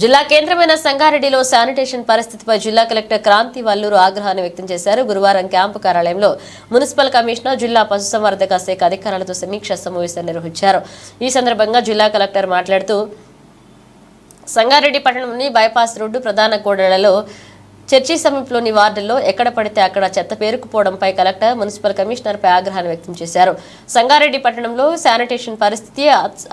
జిల్లా కేంద్రమైన సంగారెడ్డిలో శానిటేషన్ పరిస్థితిపై జిల్లా కలెక్టర్ క్రాంతి వల్లూరు ఆగ్రహాన్ని వ్యక్తం చేశారు. గురువారం క్యాంపు కార్యాలయంలో మున్సిపల్ కమిషనర్ జిల్లా పశుసంవర్ధక శాఖ అధికారులతో సమీక్షా సమావేశం నిర్వహించారు. ఈ సందర్భంగా జిల్లా కలెక్టర్ మాట్లాడుతూ సంగారెడ్డి పట్టణంలోని బైపాస్ రోడ్డు ప్రధాన కూడళ్ళలో చర్చి సమీపంలోని వార్డుల్లో ఎక్కడ పడితే అక్కడ చెత్త పేరుకుపోవడంపై కలెక్టర్ మున్సిపల్ కమిషనర్పై ఆగ్రహాన్ని వ్యక్తం చేశారు. సంగారెడ్డి పట్టణంలో శానిటేషన్ పరిస్థితి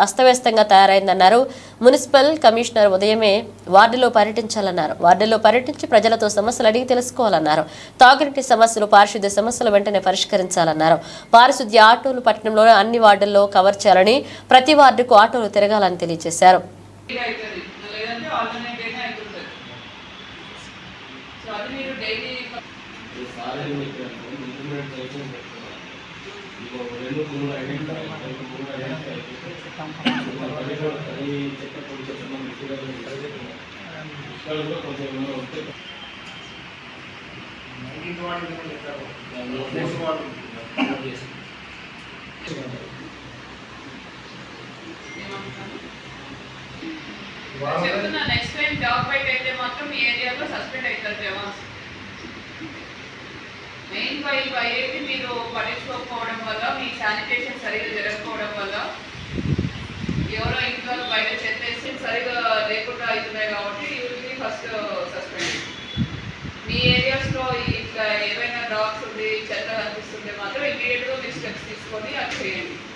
అస్తవ్యస్తంగా తయారైందన్నారు. మున్సిపల్ కమిషనర్ ఉదయమే వార్డులో పర్యటించాలన్నారు. వార్డుల్లో పర్యటించి ప్రజలతో సమస్యలు అడిగి తెలుసుకోవాలన్నారు. తాగునీటి సమస్యలు పారిశుద్ధ్య సమస్యలు వెంటనే పరిష్కరించాలన్నారు. పారిశుద్ధ్య ఆటోలు పట్టణంలో అన్ని వార్డుల్లో కవర్ చేయాలని ప్రతి వార్డుకు ఆటోలు తిరగాలని తెలియజేశారు. సో అది మీరు డైలీ సారీ మీకు ఇంప్లిమెంట్ చేసి ఇంకో రెండు మూడు ఐడెంటిఫై రెండు మూడు ఐడెంటిఫై అది చెత్త పొడి చెత్త మనం ఇక్కడ కూడా కొంచెం ఏమైనా వస్తే దానిలో చేసి చెప్తున్నా నెక్స్ట్ ఫైవ్ అయ్యేది మీరు పట్టించుకోకపోవడం వల్ల మీ శానిటేషన్ సరిగ్గా జరగకపోవడం వల్ల ఎవరో ఇంట్లో బయట చెత్త చెత్తేసి సరిగా లేకుండా అవుతున్నాయి కాబట్టి వీటిని ఫస్ట్ సస్పెండ్ మీ ఏరియాస్లో ఇట్లా ఏమైనా డాగ్స్ ఉంది చెత్త కనిపిస్తుంటే మాత్రం ఇమీడియట్గా మీరు స్టెప్స్ తీసుకొని అది చేయండి.